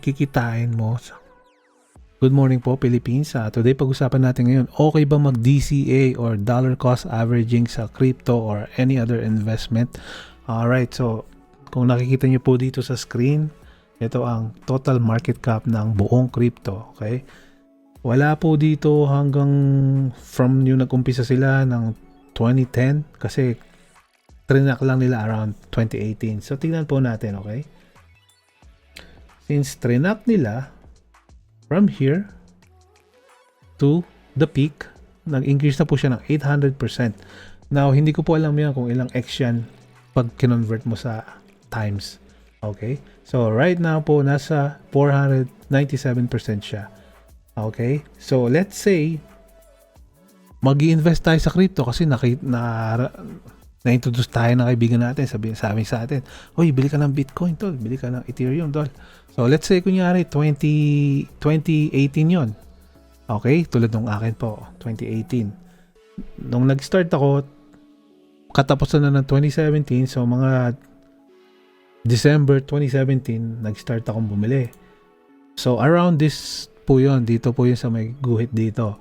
kikitain mo. Good morning po Philippines. Ah, today pag-usapan natin ngayon, okay ba mag DCA or dollar cost averaging sa crypto or any other investment? Alright, so kung nakikita niyo po dito sa screen, ito ang total market cap ng buong crypto. Okay? Wala po dito hanggang from yung nag-umpisa sila ng 2010 kasi trinak lang nila around 2018. So tingnan po natin, okay? Since trinak nila from here to the peak, nag-increase na po siya ng 800%. Now, hindi ko po alam yan kung ilang X yan pag kinonvert mo sa times. Okay? So, right now po, nasa 497% siya. Okay? So, let's say, mag invest tayo sa crypto kasi naki, na, na-introduce tayo ng kaibigan natin, sabi, sabi sa atin, Uy, bili ka ng Bitcoin, tol. Bili ka ng Ethereum, tol. So, let's say, kunyari, 20, 2018 yon Okay? Tulad ng akin po, 2018. Nung nag-start ako, katapusan na ng 2017, so mga December 2017, nag-start akong bumili. So, around this po yon dito po yun sa may guhit dito.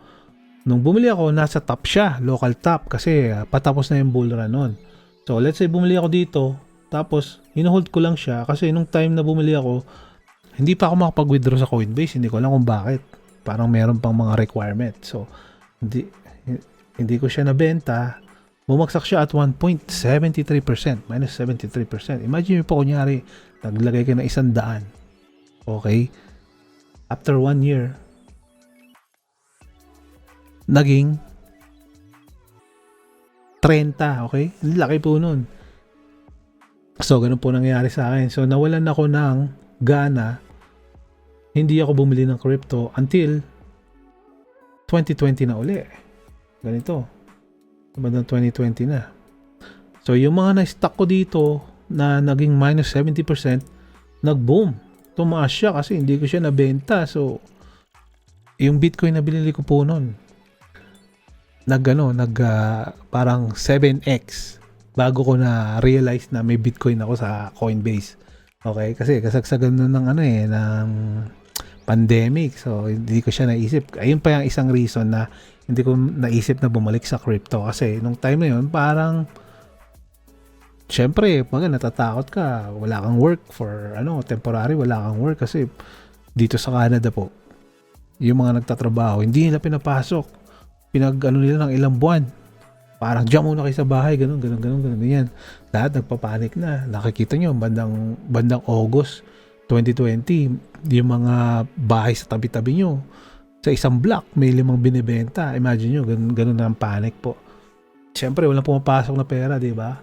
Nung bumili ako, nasa top siya, local top, kasi uh, patapos na yung bull run nun. So, let's say bumili ako dito, tapos, hinuhold ko lang siya, kasi nung time na bumili ako, hindi pa ako makapag-withdraw sa Coinbase, hindi ko alam kung bakit. Parang meron pang mga requirement. So, hindi, hindi ko siya nabenta, bumagsak siya at 1.73%, minus 73%. Imagine po kunyari, naglagay ka ng isang daan. Okay? After one year, naging 30, okay? Laki po nun. So, ganun po nangyari sa akin. So, nawalan ako ng gana. Hindi ako bumili ng crypto until 2020 na uli. Ganito. Bandang 2020 na. So, yung mga na-stock ko dito na naging minus 70%, nag-boom. Tumaas siya kasi hindi ko siya nabenta. So, yung Bitcoin na binili ko po noon, nag ano, nag uh, parang 7x bago ko na realize na may Bitcoin ako sa Coinbase. Okay? Kasi kasagsagan nun ng ano eh, ng pandemic. So, hindi ko siya naisip. Ayun pa yung isang reason na hindi ko naisip na bumalik sa crypto. Kasi nung time na yun, parang syempre, pag natatakot ka, wala kang work for ano, temporary, wala kang work kasi dito sa Canada po, yung mga nagtatrabaho, hindi nila pinapasok pinag ano nila ng ilang buwan. Parang diyan muna kayo sa bahay, ganun, ganun, ganun, ganun, ganyan. Lahat nagpapanik na. Nakikita nyo, bandang, bandang August 2020, yung mga bahay sa tabi-tabi nyo, sa isang block, may limang binibenta. Imagine nyo, ganun, ganun na ang panic po. Siyempre, walang pumapasok na pera, di ba?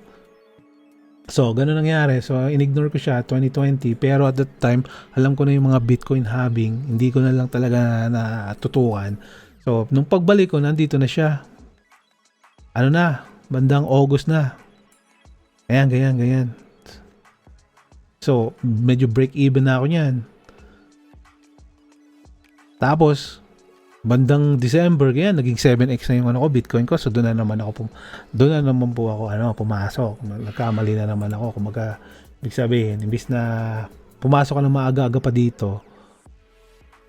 So, ganun nangyari. So, inignore ko siya 2020. Pero at that time, alam ko na yung mga Bitcoin having. Hindi ko na lang talaga natutukan. So, nung pagbalik ko, nandito na siya. Ano na, bandang August na. Ayan, ganyan, ganyan. So, medyo break even na ako niyan. Tapos, bandang December, ganyan, naging 7x na yung ano ko, Bitcoin ko. So, doon na naman ako, doon na naman po ako, ano, pumasok. Nagkamali na naman ako. Kumaga, ibig sabihin, imbis na pumasok ka na maaga-aga pa dito,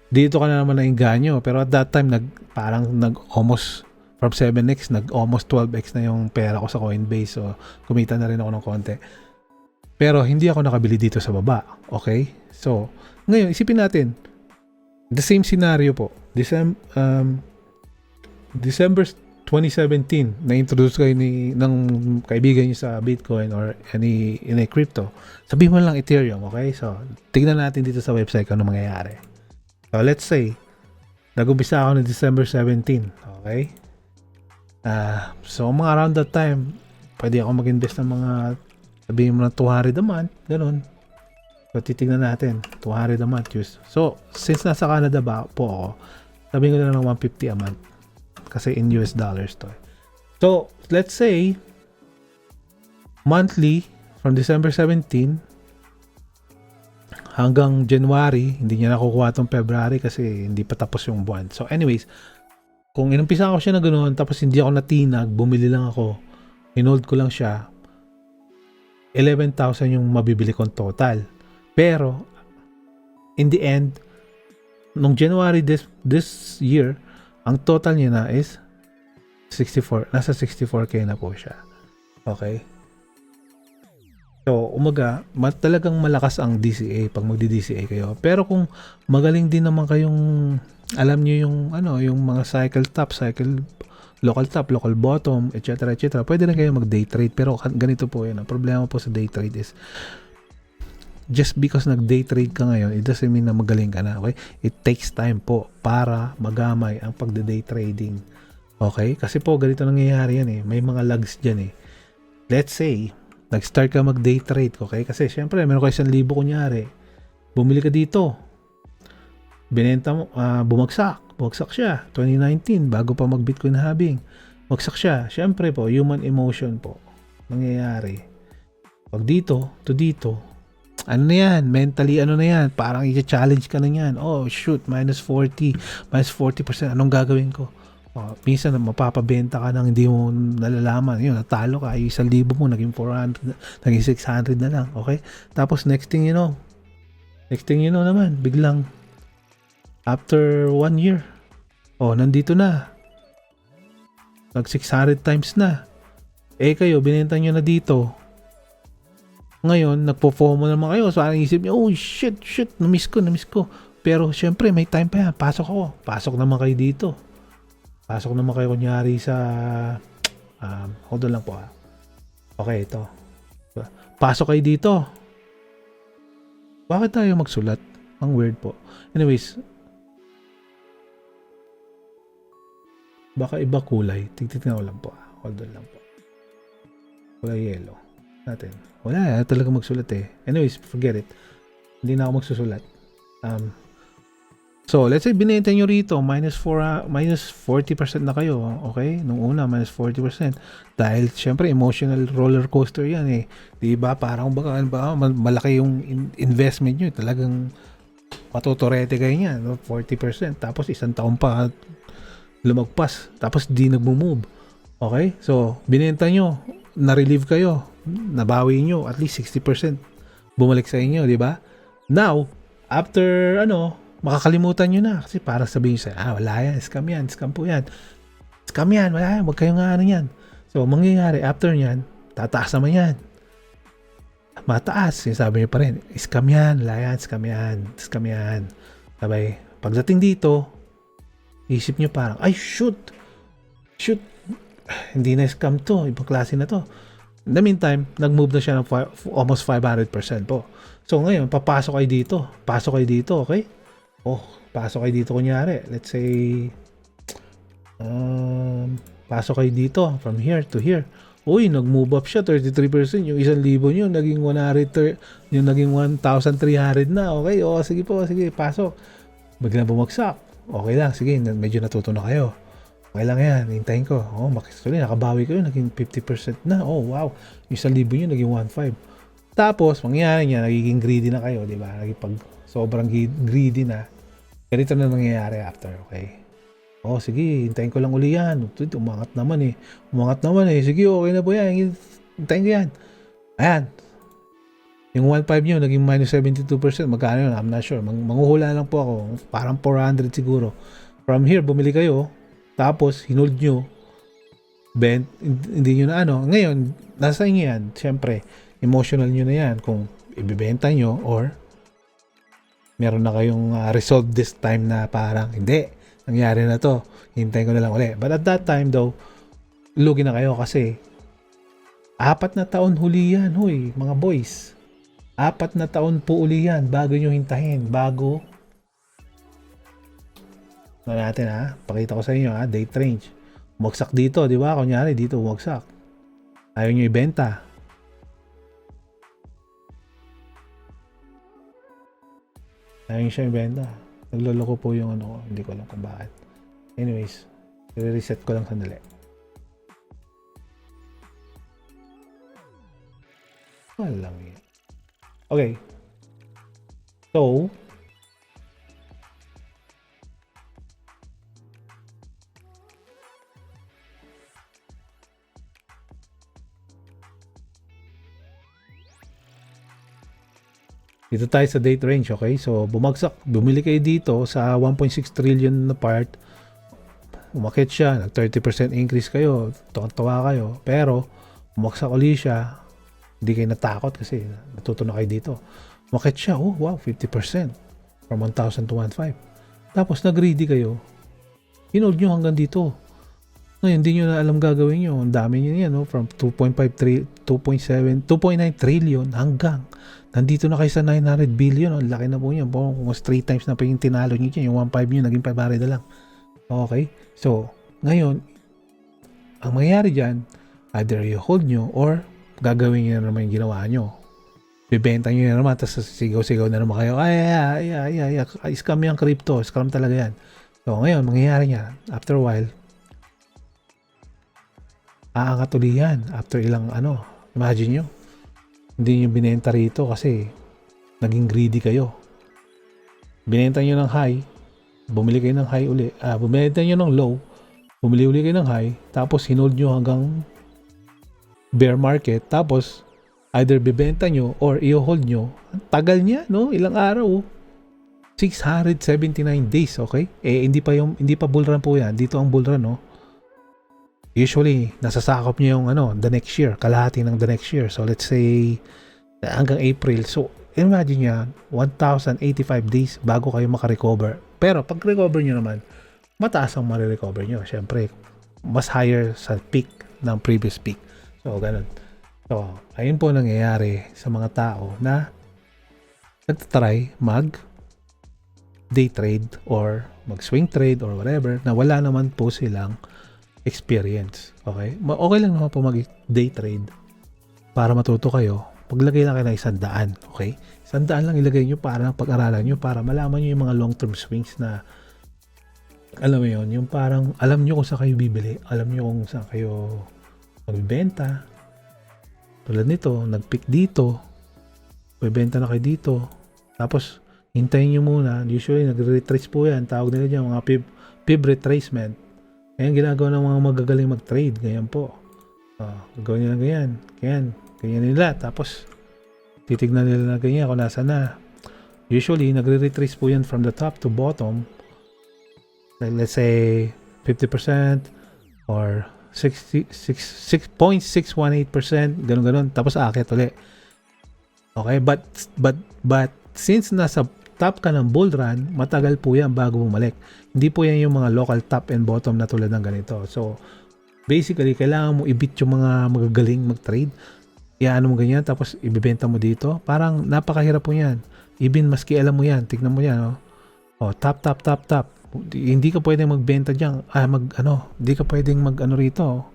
dito ka na naman nainganyo. Pero at that time, nag, parang nag almost from 7x, nag almost 12x na yung pera ko sa Coinbase. So, kumita na rin ako ng konti. Pero hindi ako nakabili dito sa baba. Okay? So, ngayon, isipin natin, the same scenario po. December, um, December 2017, na-introduce kayo ni, ng kaibigan niyo sa Bitcoin or any, any crypto. Sabihin mo lang Ethereum, okay? So, tignan natin dito sa website kung ano mangyayari. So, let's say, nag-umpisa ako ng December 17. Okay? Uh, so, mga around that time, pwede ako mag-invest ng mga, sabihin mo na 200 a month, ganun. So, titignan natin, 200 a month. Use. So, since nasa Canada ba po ako, sabihin ko na lang 150 a month. Kasi in US dollars to. So, let's say, monthly, from December 17, hanggang January, hindi niya nakukuha tong February kasi hindi pa tapos yung buwan. So anyways, kung inumpisa ko siya na ganoon tapos hindi ako natinag, bumili lang ako, inold ko lang siya, 11,000 yung mabibili kong total. Pero, in the end, nung January this, this year, ang total niya na is 64. Nasa 64k na po siya. Okay? So, umaga, ma- talagang malakas ang DCA pag magdi-DCA kayo. Pero kung magaling din naman kayong alam niyo yung ano, yung mga cycle top, cycle local top, local bottom, etc. etc. Pwede rin kayo mag-day trade pero ganito po 'yan. Ang problema po sa day trade is just because nag-day trade ka ngayon, it doesn't mean na magaling ka na, okay? It takes time po para magamay ang pagde-day trading. Okay? Kasi po ganito nangyayari yan eh. May mga lags diyan eh. Let's say, nag-start ka mag-day trade, okay? Kasi syempre, meron ka isang libo kunyari. Bumili ka dito. Binenta mo, ah, bumagsak. Bumagsak siya. 2019, bago pa mag-Bitcoin halving. Bumagsak siya. Syempre po, human emotion po. Nangyayari. Pag dito, to dito, ano na yan, mentally ano na yan, parang i-challenge ka na yan. Oh, shoot, minus 40, minus 40%, anong gagawin ko? Oh, minsan mapapabenta ka nang hindi mo nalalaman. Yun, natalo ka, yung isang libo mo, naging 400, na- naging 600 na lang. Okay? Tapos next thing you know, next thing you know naman, biglang after one year, oh, nandito na. Nag 600 times na. Eh kayo, binenta nyo na dito. Ngayon, nagpo-FOMO naman kayo. So, ang isip niyo, oh shit, shit, na-miss ko, na-miss ko. Pero, syempre, may time pa yan. Pasok ako. Pasok naman kayo dito. Pasok naman kayo kunyari sa... Um, hold on lang po ah. Okay, ito. Pasok kayo dito. Bakit tayo magsulat? Ang weird po. Anyways, baka iba kulay. Tigtitignan ko lang po. ah. Hold on lang po. Kulay yellow. Natin. Wala, talaga magsulat eh. Anyways, forget it. Hindi na ako magsusulat. Um, so, let's say binenta nyo rito, minus, 4, ah, minus 40% na kayo. Okay? Nung una, minus 40%. Dahil, syempre, emotional roller coaster yan eh. Di ba? Parang baka, baka mal- malaki yung in- investment nyo. Talagang matuturete kayo niyan. No? 40%. Tapos, isang taon pa lumagpas. Tapos, di nagmo-move. Okay? So, binenta nyo, na-relieve kayo, nabawi nyo, at least 60% bumalik sa inyo, di ba? Now, after, ano, makakalimutan nyo na. Kasi para sabihin sa ah, wala yan, scam yan, scam po yan. Scam yan, wala yan, huwag kayong ano yan. So, mangyayari, after nyan, tataas naman yan. Mataas, sinasabi nyo pa rin, scam yan, wala yan, scam yan, scam yan. Sabay, pagdating dito, isip nyo parang, ay, shoot, shoot, hindi na scam to, ibang klase na to. In the meantime, nag-move na siya ng almost 500% po. So ngayon, papasok kayo dito. Pasok kayo dito, okay? Oh, pasok kayo dito kunyari. Let's say, um, pasok kayo dito from here to here. Uy, nag-move up siya 33%. Yung isang libo nyo, naging 100, thir- yung naging 1,300 na. Okay, oh, sige po, sige, pasok. Biglang bumagsak. Okay lang, sige, medyo natuto na kayo. Okay lang yan, hintayin ko. Oh, makisulit, nakabawi kayo, naging 50% na. Oh, wow. Yung isang libo nyo, naging 1.5. Tapos, mangyayari niya, nagiging greedy na kayo, di ba? Naging pag sobrang greedy na, ganito na nangyayari after, okay? Oh, sige, hintayin ko lang uli yan. Umangat naman eh. Umangat naman eh. Sige, okay na po yan. Hintayin ko yan. Ayan. Yung 1.5 nyo, naging minus 72%. Magkano yun? I'm not sure. Mang manguhula lang po ako. Parang 400 siguro. From here, bumili kayo. Tapos, hinold nyo. Bent, hindi nyo na ano. Ngayon, nasa inyo yan. Siyempre, emotional nyo na yan. Kung ibibenta nyo or meron na kayong uh, resolve this time na parang hindi. Nangyari na to. Hintayin ko na lang ulit. But at that time though, lugi na kayo kasi apat na taon huli yan, huy, mga boys. Apat na taon po uli yan bago nyo hintahin. Bago ano natin ha, pakita ko sa inyo ha, date range. Umagsak dito, di ba? Kunyari dito umagsak. Ayaw nyo ibenta. Nyo siya ibenta. Nagloloko po yung ano ko. Hindi ko alam kung bakit. Anyways, i-reset ko lang sandali. Walang yun. Okay. So, Dito tayo sa date range, okay? So, bumagsak, bumili kayo dito sa 1.6 trillion na part. Umakit siya, nag 30% increase kayo, tuwa kayo. Pero, bumagsak uli siya, hindi kayo natakot kasi natuto na kayo dito. Umakit siya, oh wow, 50% from 1,000 to 1,500. Tapos, nag-greedy kayo, hinold nyo hanggang dito. Ngayon, hindi nyo na alam gagawin nyo. Ang dami nyo yan, no? From 2.5 tri- 2.7, 2.9 trillion hanggang nandito na kayo sa 900 billion. Ang laki na po yan. Kung mas 3 times na pa yung tinalo nyo dyan, yung 1.5 nyo, naging 500 na lang. Okay? So, ngayon, ang mangyayari dyan, either you hold nyo or gagawin nyo na naman yung ginawa nyo. Bibenta nyo na naman, tapos sigaw-sigaw na naman kayo, ay, ay, ay, ay, ay, scam yung crypto, scam talaga yan. So, ngayon, mangyayari niya, after a while, aangat uli yan after ilang ano. Imagine nyo, hindi nyo binenta rito kasi naging greedy kayo. Binenta nyo ng high, bumili kayo ng high uli, ah, bumenta nyo ng low, bumili uli kayo ng high, tapos hinold nyo hanggang bear market, tapos either bibenta nyo or i-hold nyo. Tagal niya, no? Ilang araw. 679 days, okay? Eh, hindi pa yung, hindi pa bull run po yan. Dito ang bull run, no? Usually, nasasakop niya yung ano, the next year, kalahati ng the next year. So, let's say, hanggang April. So, imagine niya, 1,085 days bago kayo makarecover. Pero, pag recover nyo naman, mataas ang marirecover nyo. Siyempre, mas higher sa peak ng previous peak. So, ganun. So, ayun po nangyayari sa mga tao na nagtatry mag day trade or mag swing trade or whatever na wala naman po silang experience. Okay? Okay lang naman po mag day trade para matuto kayo. Paglagay lang kayo ng isang daan. Okay? Isang daan lang ilagay nyo para pag-aralan nyo para malaman nyo yung mga long-term swings na alam mo yun, yung parang alam nyo kung saan kayo bibili, alam nyo kung saan kayo magbibenta. Tulad nito, nag-pick dito, bibenta na kayo dito, tapos hintayin nyo muna, usually nagre-retrace po yan, tawag nila dyan mga fib, fib retracement. Ayan ginagawa ng mga magagaling mag-trade, ganyan po. Uh, gawin nila ganyan, ganyan, ganyan nila, tapos titignan nila na ganyan kung nasa na. Usually, nagre-retrace po yan from the top to bottom. Like, let's say, 50% or 60, 6.618%, ganun ganun. Tapos aakit ulit. Okay, but but but since nasa top ka ng bull run, matagal po yan bago bumalik. Hindi po yan yung mga local top and bottom na tulad ng ganito. So, basically, kailangan mo i-beat yung mga magagaling mag-trade. Iyaano mo ganyan, tapos ibibenta mo dito. Parang napakahirap po yan. Even maski alam mo yan, tignan mo yan. Oh, oh top, top, top, top. Hindi ka pwedeng magbenta diyan. Ah, mag ano, hindi ka pwedeng mag ano rito.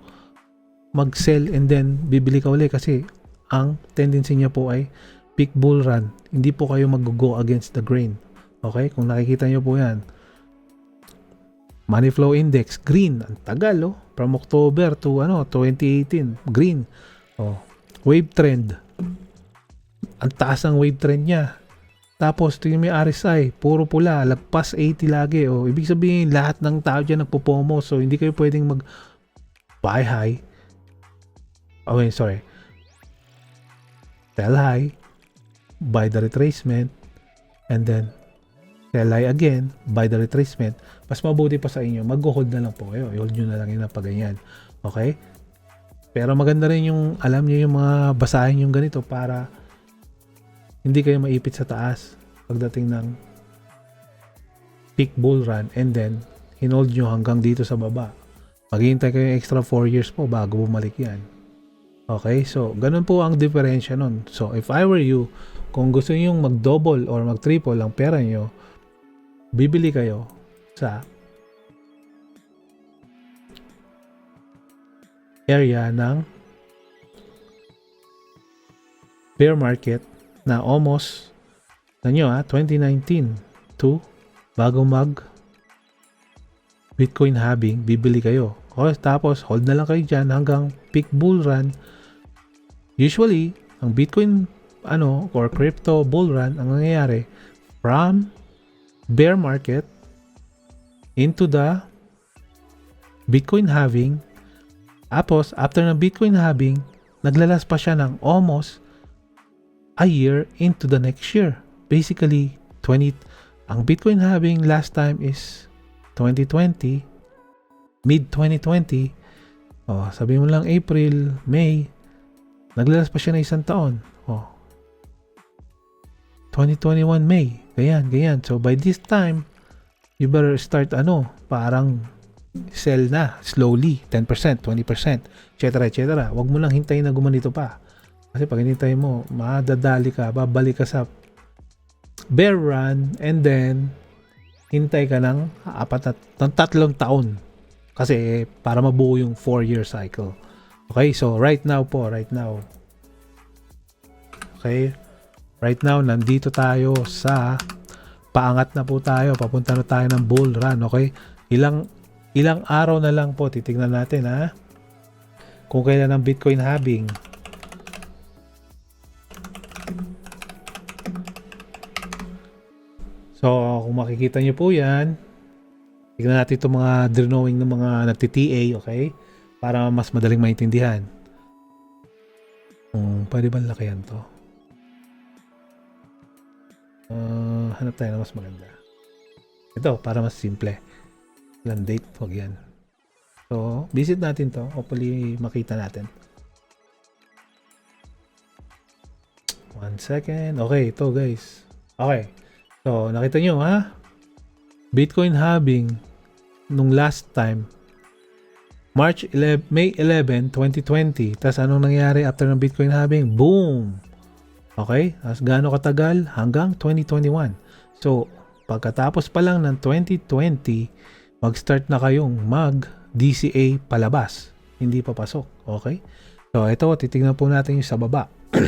Mag-sell and then bibili ka uli kasi ang tendency niya po ay peak bull run. Hindi po kayo mag-go against the grain. Okay? Kung nakikita niyo po yan. Money flow index, green. Ang tagal, oh. From October to ano, 2018, green. Oh. Wave trend. Ang taas ng wave trend niya. Tapos, tingnan mo RSI, puro pula, lagpas 80 lagi. O, ibig sabihin, lahat ng tao dyan nagpo-pomo. So, hindi kayo pwedeng mag buy high. Oh, wait, sorry. Sell high, buy the retracement, and then sell high again, buy the retracement. Mas mabuti pa sa inyo, mag-hold na lang po kayo. I-hold nyo na lang yun na pag ganyan. Okay? Pero maganda rin yung, alam niyo yung mga basahin yung ganito para hindi kayo maipit sa taas pagdating ng peak bull run and then hinold nyo hanggang dito sa baba. Maghihintay kayo extra 4 years po bago bumalik yan. Okay, so ganun po ang diferensya nun. So if I were you, kung gusto niyo mag-double or mag-triple ang pera nyo, bibili kayo sa area ng bear market na almost na nyo ah, 2019 to bago mag Bitcoin halving, bibili kayo. O, tapos, hold na lang kayo dyan hanggang peak bull run. Usually, ang Bitcoin ano, or crypto bull run, ang nangyayari, from bear market into the Bitcoin halving. Tapos, after ng Bitcoin halving, naglalas pa siya ng almost a year into the next year. Basically, 20 ang Bitcoin halving last time is 2020, mid 2020. Oh, sabi mo lang April, May, naglalas pa siya na isang taon. Oh. 2021 May. Ganyan, ganyan. So by this time, you better start ano, parang sell na slowly, 10%, 20%, etc. etc. Huwag mo lang hintayin na gumanito pa. Kasi pag hinintay mo, madadali ka, babalik ka sa bear run and then hintay ka ng apat na, ng tatlong taon. Kasi para mabuo yung 4 year cycle. Okay, so right now po, right now. Okay, right now nandito tayo sa paangat na po tayo, papunta na tayo ng bull run, okay? Ilang ilang araw na lang po titingnan natin ha. Kung kailan ang Bitcoin halving. So, kung makikita nyo po yan, tignan natin itong mga drawing ng mga nagti-TA, okay? Para mas madaling maintindihan. Um, pwede ba lakihan to? Uh, hanap tayo na mas maganda. Ito, para mas simple. Land date, wag yan. So, visit natin to. Hopefully, makita natin. One second. Okay, ito guys. Okay. So, nakita nyo ha? Bitcoin halving nung last time March 11, May 11, 2020. Tapos anong nangyari after ng Bitcoin halving? Boom! Okay? Tapos gaano katagal? Hanggang 2021. So, pagkatapos pa lang ng 2020, mag-start na kayong mag DCA palabas. Hindi pa pasok. Okay? So, ito, titignan po natin yung sa baba.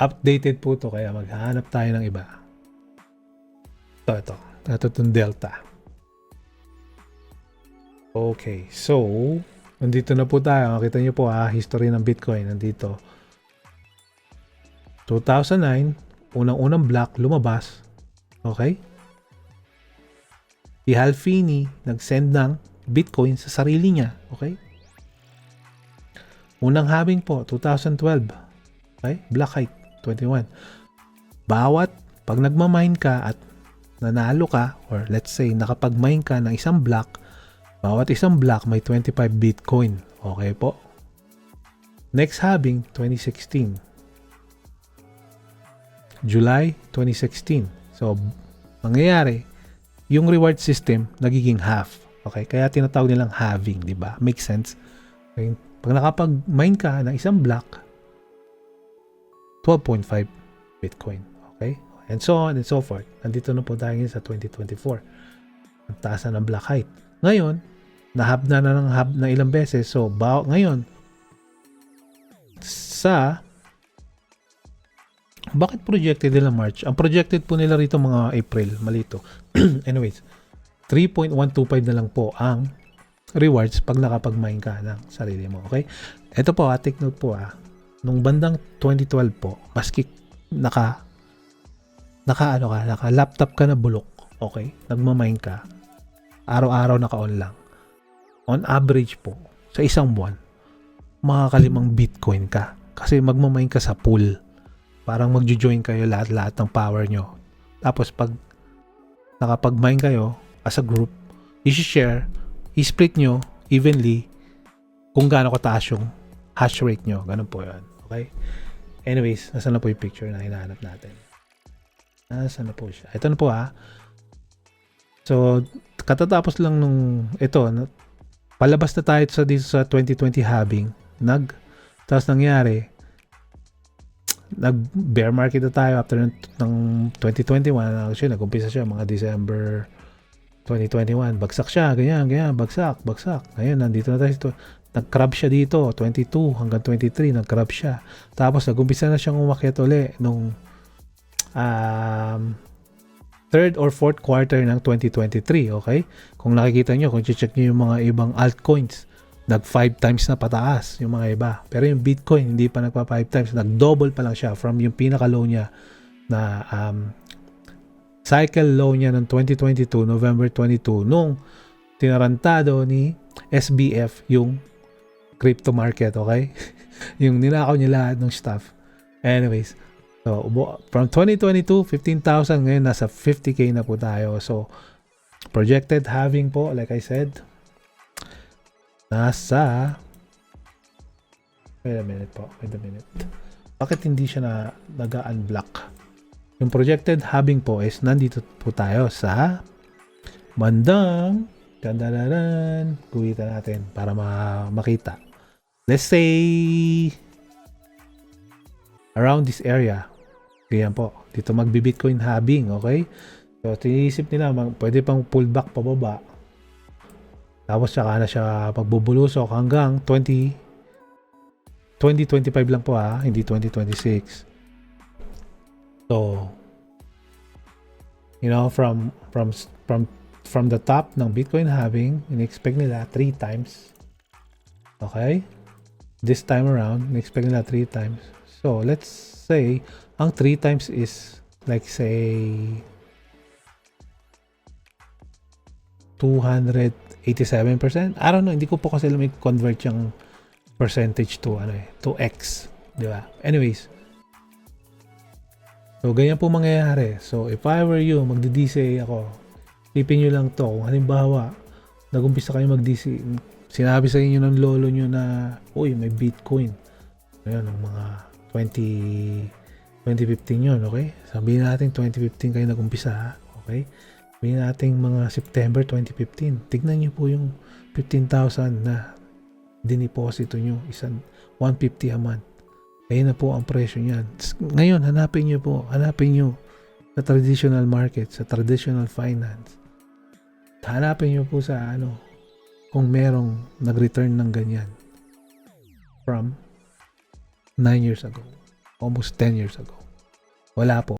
Updated po to kaya maghahanap tayo ng iba. Ito, ito. Ito itong Delta. Okay, so, nandito na po tayo. Makita nyo po ha, history ng Bitcoin. Nandito. 2009, unang-unang block lumabas. Okay? Si Halfini nag-send ng Bitcoin sa sarili niya. Okay? Unang halving po, 2012. Okay? Black Height, 21. Bawat pag nagmamine ka at nanalo ka, or let's say nakapag-mine ka ng isang block, bawat isang block may 25 Bitcoin. Okay po? Next halving, 2016. July 2016. So, mangyayari, yung reward system nagiging half. Okay? Kaya tinatawag nilang halving, di ba? Makes sense? Okay? Pag nakapag-mine ka ng isang block, 12.5 Bitcoin. And so on and so forth. Nandito na po tayo ngayon sa 2024. Ang taas na ng black height. Ngayon, nahab na na ng hub na ilang beses. So, ba- ngayon, sa bakit projected nila March? Ang projected po nila rito mga April, malito. Anyways, 3.125 na lang po ang rewards pag nakapag-mine ka ng sarili mo. Okay? Ito po, ah, take note po ah. Nung bandang 2012 po, maski naka naka ano ka, naka laptop ka na bulok, okay? Nagmamine ka. Araw-araw naka-on lang. On average po, sa isang buwan, makakalimang Bitcoin ka. Kasi magmamine ka sa pool. Parang magjo-join kayo lahat-lahat ng power nyo. Tapos pag nakapag-mine kayo as a group, i-share, i-split nyo evenly kung gaano kataas yung hash rate nyo. Ganun po yan. Okay? Anyways, nasa na po yung picture na hinahanap natin? Nasa na po siya? Ito na po ha. So, katatapos lang nung ito, palabas na tayo sa dito sa 2020 halving. Nag tapos nangyari nag bear market na tayo after ng, ng 2021 actually nag-umpisa siya mga December 2021 bagsak siya ganyan ganyan bagsak bagsak ngayon nandito na tayo ito nag-crab siya dito 22 hanggang 23 nag-crab siya tapos nag-umpisa na siyang umakyat uli nung um, third or fourth quarter ng 2023 okay? Kung nakikita nyo kung check nyo yung mga ibang altcoins nag 5 times na pataas yung mga iba. Pero yung Bitcoin hindi pa nagpa 5 times nag double pa lang siya from yung pinaka low niya na um, cycle low niya ng 2022 November 22 nung tinarantado ni SBF yung crypto market okay? Yung ninakaw niya lahat ng stuff. Anyways, so from 2022, 15,000 ngayon nasa 50k na po tayo. So projected having po, like I said, nasa Wait a minute po, wait a minute. Bakit hindi siya na nag-unblock? Yung projected having po is nandito po tayo sa bandang Dandanaran. Guhitan natin para ma- makita. Let's say around this area. Ganyan po. Dito magbi-Bitcoin halving, okay? So, tiniisip nila, mag, pwede pang pullback pababa. Tapos, saka na siya pagbubulusok hanggang 20 2025 lang po ha, hindi 2026. So, you know, from from from from the top ng Bitcoin halving, in-expect nila 3 times. Okay? This time around, in-expect nila 3 times. So, let's say, ang 3 times is like say 287%. I don't know, hindi ko po kasi alam i-convert yung percentage to ano eh, to X, di ba? Anyways. So ganyan po mangyayari. So if I were you, magdi-DCA ako. Tipin nyo lang to. Kung halimbawa, nagumpisa kayo mag-DC, sinabi sa inyo ng lolo nyo na, uy, may Bitcoin. Ayun, ng mga 20, 2015 yun, okay? Sabihin natin 2015 kayo nagumpisa, ha? okay? Sabihin natin mga September 2015. Tignan nyo po yung 15,000 na diniposito nyo isang 150 a month. Ayun na po ang presyo niyan. Ngayon, hanapin nyo po, hanapin nyo sa traditional market, sa traditional finance. Hanapin nyo po sa ano, kung merong nag-return ng ganyan from 9 years ago, almost 10 years ago. Wala po.